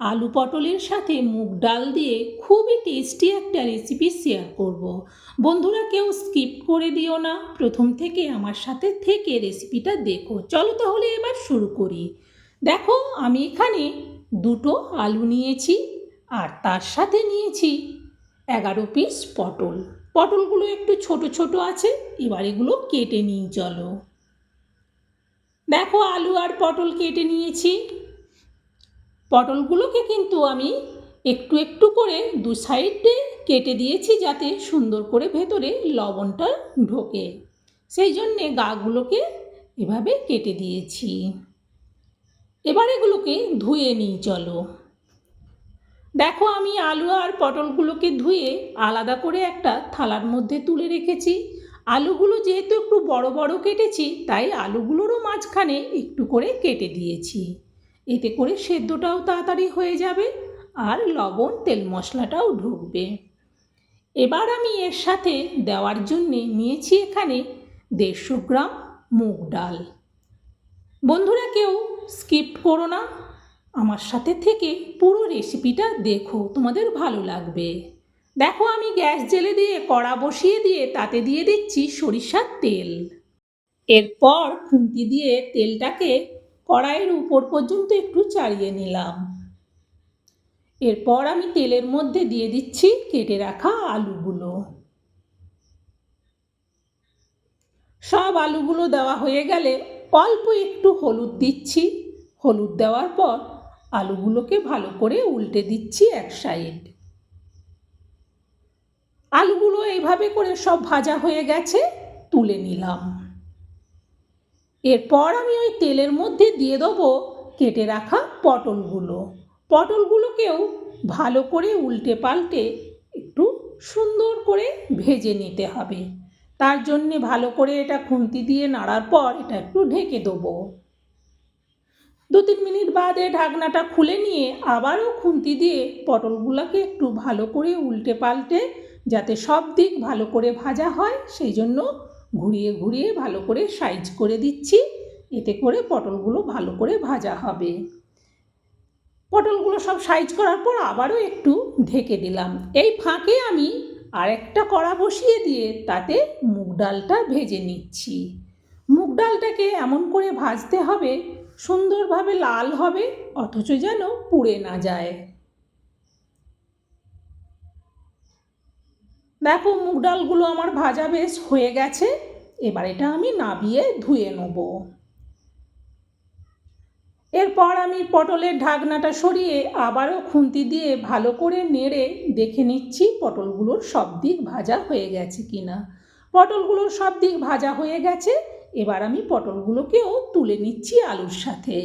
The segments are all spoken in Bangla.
আলু পটলের সাথে মুগ ডাল দিয়ে খুবই টেস্টি একটা রেসিপি শেয়ার করব। বন্ধুরা, কেউ স্কিপ করে দিও না। প্রথম থেকে আমার সাথে থেকে রেসিপিটা দেখো। চলো তাহলে এবার শুরু করি। দেখো, আমি এখানে দুটো আলু নিয়েছি আর তার সাথে নিয়েছি এগারো পিস পটল। পটলগুলো একটু ছোট ছোট আছে, এবার এগুলো কেটে নিই, চলো। দেখো, আলু আর পটল কেটে নিয়েছি। পটলগুলোকে কিন্তু আমি একটু একটু করে দু সাইডে কেটে দিয়েছি যাতে সুন্দর করে ভেতরে লবণটা ঢোকে। সেই জন্যে গাগুলোকে এভাবে কেটে দিয়েছি। এবার এগুলোকে ধুয়ে নিই, চলো। দেখো, আমি আলু আর পটলগুলোকে ধুয়ে আলাদা করে একটা থালার মধ্যে তুলে রেখেছি। আলুগুলো যেহেতু একটু বড় বড় কেটেছি, তাই আলুগুলোরও মাঝখানে একটু করে কেটে দিয়েছি। এতে করে সেদ্ধটাও তাড়াতাড়ি হয়ে যাবে আর লবণ, তেল মশলাটাও ঢুকবে। এবার আমি এর সাথে দেওয়ার জন্যে নিয়েছি এখানে দেড়শো গ্রাম মুগ ডাল। বন্ধুরা কেউ স্কিপ করো না, আমার সাথে থেকে পুরো রেসিপিটা দেখো, তোমাদের ভালো লাগবে। দেখো আমি গ্যাস জেলে দিয়ে, কড়া বসিয়ে দিয়ে, তাতে দিয়ে দিচ্ছি সরিষার তেল। এরপর খুন্তি দিয়ে তেলটাকে কড়াইয়ের উপর পর্যন্ত একটু চাড়িয়ে নিলাম। এরপর আমি তেলের মধ্যে দিয়ে দিচ্ছি কেটে রাখা আলুগুলো। সব আলুগুলো দেওয়া হয়ে গেলে অল্প একটু হলুদ দিচ্ছি। হলুদ দেওয়ার পর আলুগুলোকে ভালো করে উল্টে দিচ্ছি এক সাইড। আলুগুলো এইভাবে করে সব ভাজা হয়ে গেছে, তুলে নিলাম। এরপর আমি ওই তেলের মধ্যে দিয়ে দেবো কেটে রাখা পটলগুলো। পটলগুলোকেও ভালো করে উল্টে পাল্টে একটু সুন্দর করে ভেজে নিতে হবে। তার জন্যে ভালো করে এটা খুন্তি দিয়ে নাড়ার পর এটা একটু ঢেকে দেবো। দু তিন মিনিট বাদে ঢাকনাটা খুলে নিয়ে আবারও খুন্তি দিয়ে পটলগুলোকে একটু ভালো করে উল্টে পাল্টে যাতে সব দিক ভালো করে ভাজা হয়, সেই জন্য ঘুরিয়ে ঘুরিয়ে ভালো করে সাইজ করে দিচ্ছি। এতে করে পটলগুলো ভালো করে ভাজা হবে। পটলগুলো সব সাইজ করার পর আবারও একটু ঢেকে দিলাম। এই ফাঁকে আমি আরেকটা কড়া বসিয়ে দিয়ে তাতে মুগ ডালটা ভেজে নিচ্ছি। মুগ ডালটাকে এমন করে ভাজতে হবে, সুন্দরভাবে লাল হবে, অথচ যেন পুড়ে না যায়। দেখো, মুগ ডালগুলো আমার ভাজা বেশ হয়ে গেছে। এবার এটা আমি নাবিয়ে ধুয়ে নেব। এরপর আমি পটলের ঢাকনাটা সরিয়ে আবারও খুন্তি দিয়ে ভালো করে নেড়ে দেখে নিচ্ছি পটলগুলোর সব দিক ভাজা হয়ে গেছে কি না পটলগুলোর সব দিক ভাজা হয়ে গেছে। এবার আমি পটলগুলোকেও তুলে নিচ্ছি আলুর সাথে।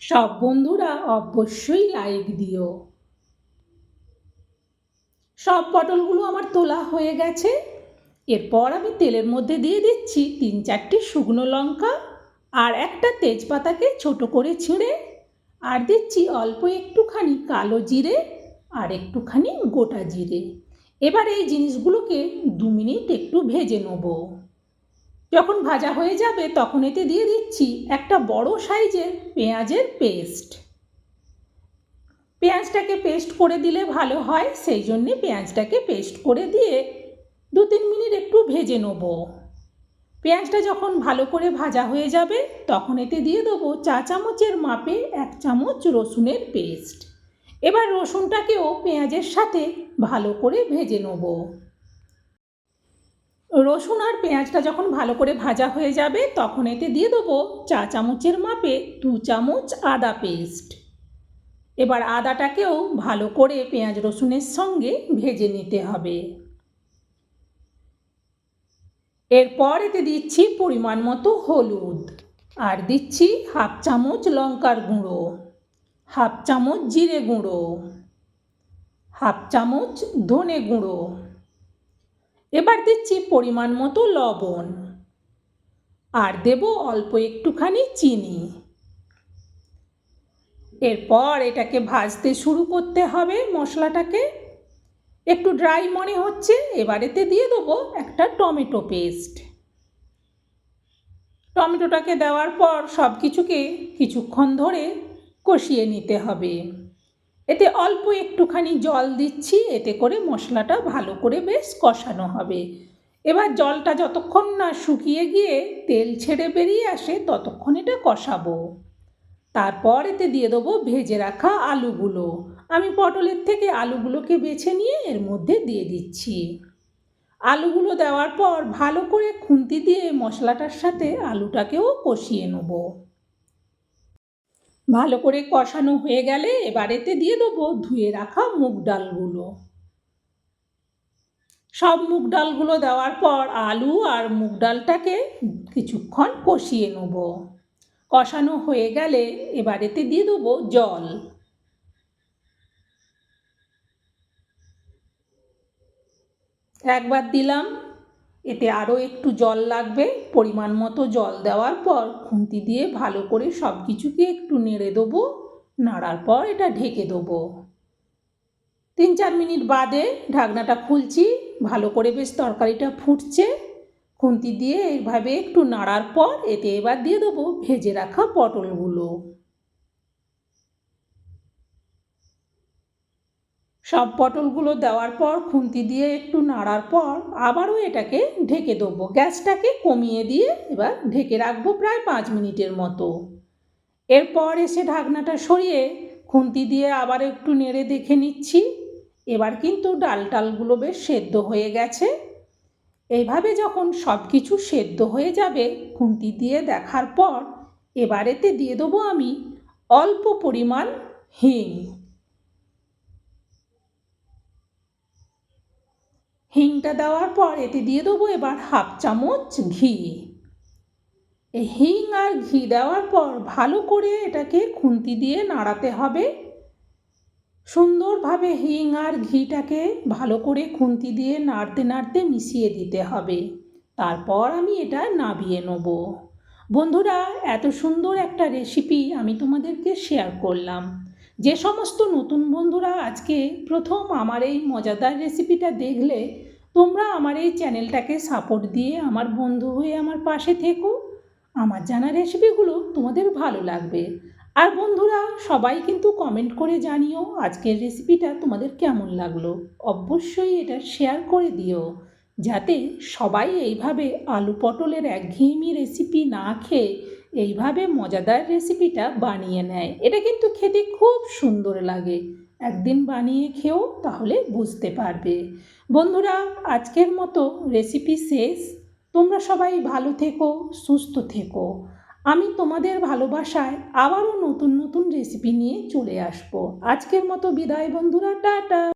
সব বন্ধুরা অবশ্যই লাইক দিও। সব পটলগুলো আমার তোলা হয়ে গেছে। এরপর আমি তেলের মধ্যে দিয়ে দিচ্ছি তিন চারটি শুকনো লঙ্কা আর একটা তেজপাতাকে ছোট করে ছিঁড়ে আর দিচ্ছি অল্প একটুখানি কালো জিরে আর একটুখানি গোটা জিরে। এবার এই জিনিসগুলোকে দু মিনিট একটু ভেজে নেব। যখন ভাজা হয়ে যাবে তখন এতে দিয়ে দিচ্ছি একটা বড় সাইজের পেঁয়াজের পেস্ট। পেঁয়াজটাকে পেস্ট করে দিলে ভালো হয়, সেই জন্যে পেঁয়াজটাকে পেস্ট করে দিয়ে দু তিন মিনিট একটু ভেজে নেব। পেঁয়াজটা যখন ভালো করে ভাজা হয়ে যাবে, তখন এতে দিয়ে দেবো চা চামচের মাপে এক চামচ রসুনের পেস্ট এবার রসুনটাকেও পেঁয়াজের সাথে ভালো করে ভেজে নেব। রসুন আর পেঁয়াজটা যখন ভালো করে ভাজা হয়ে যাবে, তখন এতে দিয়ে দেবো চা চামচের মাপে দু চামচ আদা পেস্ট এবার আদাটাকেও ভালো করে পেঁয়াজ রসুনের সঙ্গে ভেজে নিতে হবে। এরপর এতে দিচ্ছি পরিমাণ মতো হলুদ আর দিচ্ছি হাফ চামচ লঙ্কার গুঁড়ো, হাফ চামচ জিরে গুঁড়ো, হাফ চামচ ধনে গুঁড়ো। এবার দিচ্ছি পরিমাণ মতো লবণ আর দেব অল্প একটুখানি চিনি। এরপর এটাকে ভাজতে শুরু করতে হবে মশলাটাকে। একটু ড্রাই মনে হচ্ছে এবারেতে দিয়ে দেবো একটা টমেটো পেস্ট টমেটোটাকে দেওয়ার পর সব কিছুকে কিছুক্ষণ ধরে কষিয়ে নিতে হবে। এতে অল্প একটুখানি জল দিচ্ছি, এতে করে মশলাটা ভালো করে বেশ কষানো হবে। এবার জলটা যতক্ষণ না শুকিয়ে গিয়ে তেল ছেড়ে বেরিয়ে আসে, ততক্ষণ এটা কষাবো। তারপর এতে দিয়ে দেবো ভেজে রাখা আলুগুলো। আমি পটলের থেকে আলুগুলোকে বেছে নিয়ে এর মধ্যে দিয়ে দিচ্ছি। আলুগুলো দেওয়ার পর ভালো করে খুন্তি দিয়ে মশলাটার সাথে আলুটাকেও কষিয়ে নেব। ভালো করে কষানো হয়ে গেলে এবারেতে দিয়ে দেবো ধুয়ে রাখা মুগ ডালগুলো। সব মুগ ডালগুলো দেওয়ার পর আলু আর মুগ ডালটাকে কিছুক্ষণ কষিয়ে নেব। কষানো হয়ে গেলে এবারেতে দিয়ে দেবো জল। একবার দিলাম, এতে আরও একটু জল লাগবে। পরিমাণ মতো জল দেওয়ার পর খুন্তি দিয়ে ভালো করে সব কিছুকে একটু নেড়ে দেবো। নাড়ার পর এটা ঢেকে দেবো। তিন চার মিনিট বাদে ঢাকনাটা খুলছি, ভালো করে বেশ তরকারিটা ফুটছে। খুন্তি দিয়ে এইভাবে একটু নাড়ার পর এতে এবার দিয়ে দেবো ভেজে রাখা পটলগুলো। সব পটলগুলো দেওয়ার পর খুন্তি দিয়ে একটু নাড়ার পর আবারও এটাকে ঢেকে দেবো। গ্যাসটাকে কমিয়ে দিয়ে এবার ঢেকে রাখব প্রায় পাঁচ মিনিটের মতো। এরপর এসে ঢাকনাটা সরিয়ে খুন্তি দিয়ে আবার একটু নেড়ে দেখে নিচ্ছি। এবার কিন্তু ডাল টালগুলো বেশ সেদ্ধ হয়ে গেছে। এইভাবে যখন সব কিছু সেদ্ধ হয়ে যাবে, খুন্তি দিয়ে দেখার পর এবারেতে দিয়ে দেবো আমি অল্প পরিমাণ হিং। হিংটা দেওয়ার পর এতে দিয়ে দেবো এবার হাফ চামচ ঘি। হিং আর ঘি দেওয়ার পর ভালো করে এটাকে খুন্তি দিয়ে নাড়াতে হবে। সুন্দরভাবে হিং আর ঘিটাকে ভালো করে খুন্তি দিয়ে নাড়তে নাড়তে মিশিয়ে দিতে হবে। তারপর আমি এটা নাবিয়ে নেব। বন্ধুরা, এত সুন্দর একটা রেসিপি আমি তোমাদেরকে শেয়ার করলাম। যে সমস্ত নতুন বন্ধুরা আজকে প্রথম আমার এই মজাদার রেসিপিটা দেখলে, তোমরা আমার এই চ্যানেলটাকে সাপোর্ট দিয়ে আমার বন্ধু হয়ে আমার পাশে থেকো। আমার জানা রেসিপিগুলো তোমাদের ভালো লাগবে। আর বন্ধুরা, সবাই কিন্তু কমেন্ট করে জানিও আজকের রেসিপিটা তোমাদের কেমন লাগল। অবশ্যই এটা শেয়ার করে দিও, যাতে সবাই এইভাবে আলু পটলের একঘেয়েমি রেসিপি না খেয়ে এইভাবে মজাদার রেসিপিটা বানিয়ে নেয়। এটা কিন্তু খেতে খুব সুন্দর লাগে। একদিন বানিয়ে খেও, তাহলে বুঝতে পারবে। বন্ধুরা, আজকের মতো রেসিপি শেষ। তোমরা সবাই ভালো থেকো, সুস্থ থেকো। আমি তোমাদের ভালোবাসায় আবারও নতুন নতুন রেসিপি নিয়ে চলে আসব। আজকের মতো বিদায় বন্ধুরা, টাটা।